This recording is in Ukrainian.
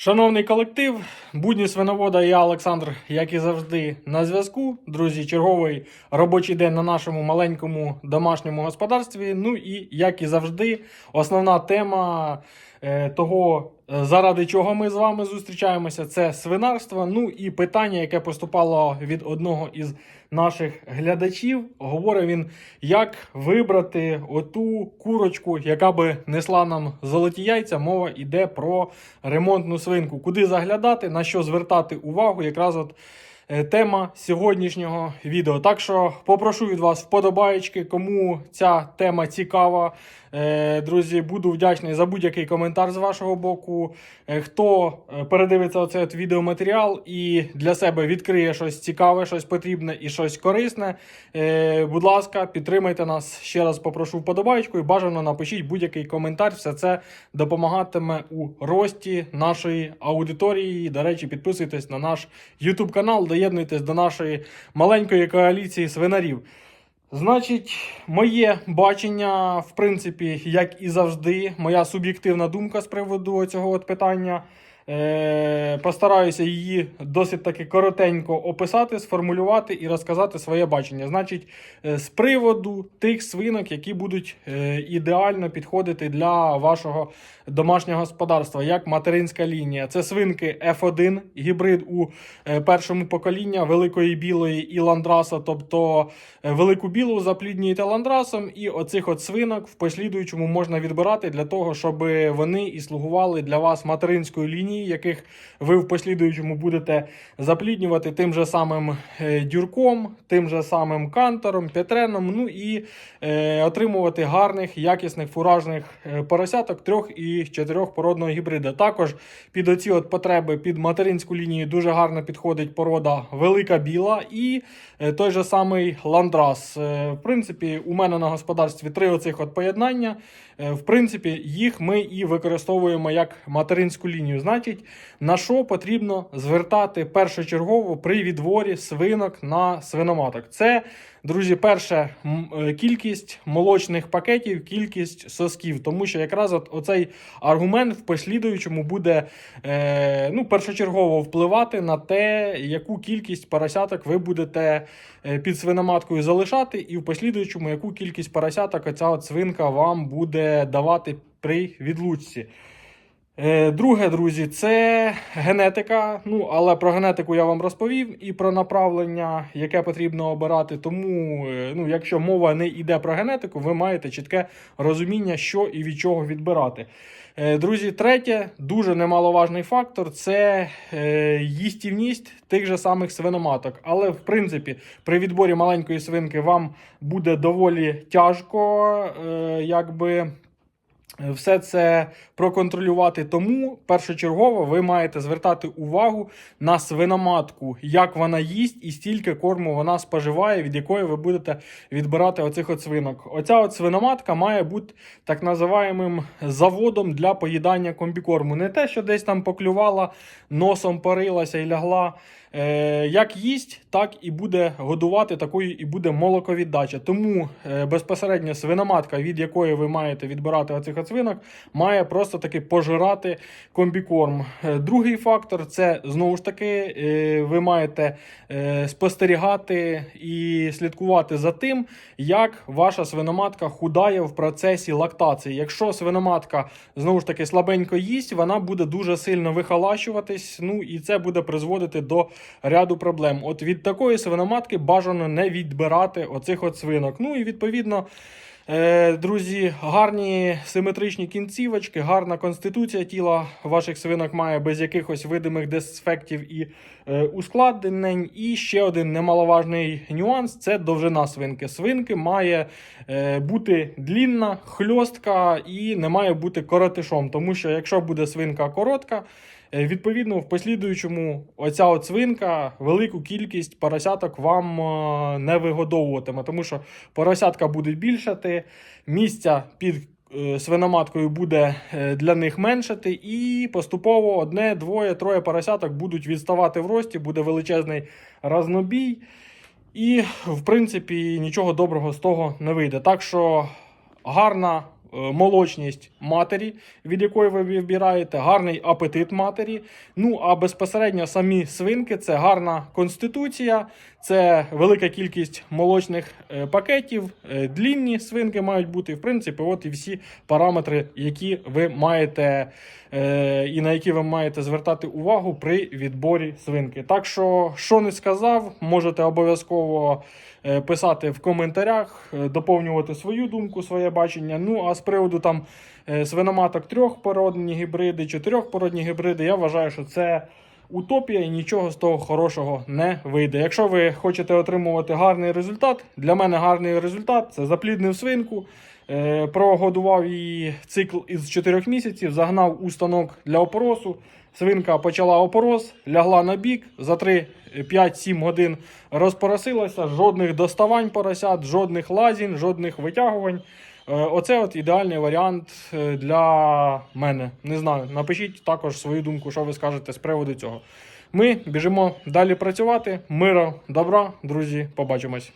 Шановний колектив, будні свиновода я, Олександр, як і завжди, на зв'язку. Друзі, черговий робочий день на нашому маленькому домашньому господарстві. Ну і як і завжди, основна тема того, е, заради чого ми з вами зустрічаємося, це свинарство. Ну і питання, яке поступало від одного із наших глядачів. Говорить він, як вибрати оту курочку, яка би несла нам золоті яйця. Мова йде про ремонтну свинку. Куди заглядати, на що звертати увагу, якраз от. Е, Тема сьогоднішнього відео. Так що попрошу від вас вподобаєчки, кому ця тема цікава. Е, Друзі, буду вдячний за будь-який коментар з вашого боку. Е, Хто передивиться оцей от відеоматеріал і для себе відкриє щось цікаве, щось потрібне і щось корисне. Будь ласка, підтримайте нас. Ще раз попрошу вподобаєчку і бажано напишіть будь-який коментар. Все це допомагатиме у рості нашої аудиторії. До речі, підписуйтесь на наш YouTube канал, доєднуйтесь до нашої маленької коаліції свинарів. Значить, моє бачення, в принципі, як і завжди, моя суб'єктивна думка з приводу цього от питання. Е, постараюся її досить таки коротенько описати, сформулювати і розказати своє бачення. Значить, е, з приводу тих свинок, які будуть е, ідеально підходити для вашого домашнього господарства, як материнська лінія. Це свинки F1, гібрид у першому покоління великої білої і ландраса, тобто велику білу запліднюєте ландрасом, і оцих от свинок в послідуючому можна відбирати для того, щоб вони і слугували для вас материнською лінією, яких ви в послідуючому будете запліднювати тим же самим е, дюрком, тим же самим кантором, петреном, ну і е, отримувати гарних, якісних фуражних е, поросяток трьох і чотирьох породного гібрида. Також під оці от потреби під материнську лінію дуже гарно підходить порода велика біла і е, той же самий ландрас. В принципі, у мене на господарстві три оцих от поєднання. В принципі, їх ми і використовуємо як материнську лінію. Значить, на що потрібно звертати першочергово при відворі свинок на свиноматок? Це, друзі, перше е, кількість молочних пакетів, кількість сосків. Тому що якраз от оцей аргумент в послідуючому буде е, ну, першочергово впливати на те, яку кількість поросяток ви будете е, під свиноматкою залишати, і в послідуючому, яку кількість поросяток оця от свинка вам буде давати при відлучці. Е, Друге, друзі, це генетика. Ну, але про генетику я вам розповів і про направлення, яке потрібно обирати. Тому, е, ну, якщо мова не йде про генетику, ви маєте чітке розуміння, що і від чого відбирати. Е, Друзі, третє, дуже немаловажний фактор це їстівність тих же самих свиноматок. Але, в принципі, при відборі маленької свинки вам буде доволі тяжко, якби все це проконтролювати. Тому першочергово ви маєте звертати увагу на свиноматку, як вона їсть і стільки корму вона споживає, від якої ви будете відбирати оцих от свинок. Оця от свиноматка має бути так називаємим заводом для поїдання комбікорму. Не те, що десь там поклювала, носом порилася і лягла. Е, як їсть, так і буде годувати, такою і буде молоковіддача. Тому е, безпосередньо свиноматка, від якої ви маєте відбирати оцих от свинок, має просто таки пожирати комбікорм. Е, другий фактор це знову ж таки, ви маєте спостерігати і слідкувати за тим, як ваша свиноматка худає в процесі лактації. Якщо свиноматка знову ж таки слабенько їсть, вона буде дуже сильно вихолащуватись. Ну і це буде призводити до ряду проблем. От від такої свиноматки бажано не відбирати оцих от свинок. Ну і відповідно. Е, Друзі, гарні симетричні кінцівочки, гарна конституція тіла ваших свинок має без якихось видимих дефектів і е, ускладнень. І ще один немаловажний нюанс це довжина свинки. Свинки має е, бути длінна, хльостка і не має бути коротишом. Тому що якщо буде свинка коротка, Відповідно, в послідуючому оця от свинка велику кількість поросяток вам е, не вигодовуватиме, тому що поросятка будуть більшати, місця під е, свиноматкою буде е, для них меншати, і поступово одне, двоє, троє поросяток будуть відставати в рості, буде величезний разнобій. І, в принципі, нічого доброго з того не вийде. Так що гарна молочність матері, від якої ви вибираєте, гарний апетит матері. Ну а безпосередньо самі свинки це гарна конституція, це велика кількість молочних е, пакетів, е, длінні свинки мають бути. В принципі, от і всі параметри, які ви маєте е, і на які ви маєте звертати увагу при відборі свинки. Так що, що не сказав, можете обов'язково е, писати в коментарях, е, доповнювати свою думку, своє бачення. Ну а з приводу там е, свиноматок трьохпородні гібриди, чотирьохпородні гібриди, я вважаю, що це. Утопія і нічого з того хорошого не вийде. Якщо ви хочете отримувати гарний результат, для мене гарний результат це запліднив свинку, е, прогодував її цикл із 4 місяців, загнав у станок для опоросу. Свинка почала опорос, лягла на бік, за 3, 5-7 годин розпоросилася, жодних доставань поросят, жодних лазінь, жодних витягувань. Е, Оце от ідеальний варіант е, для мене. Не знаю. Напишіть також свою думку, що ви скажете з приводу цього. Ми біжимо далі працювати. Мира, добра, друзі, побачимось.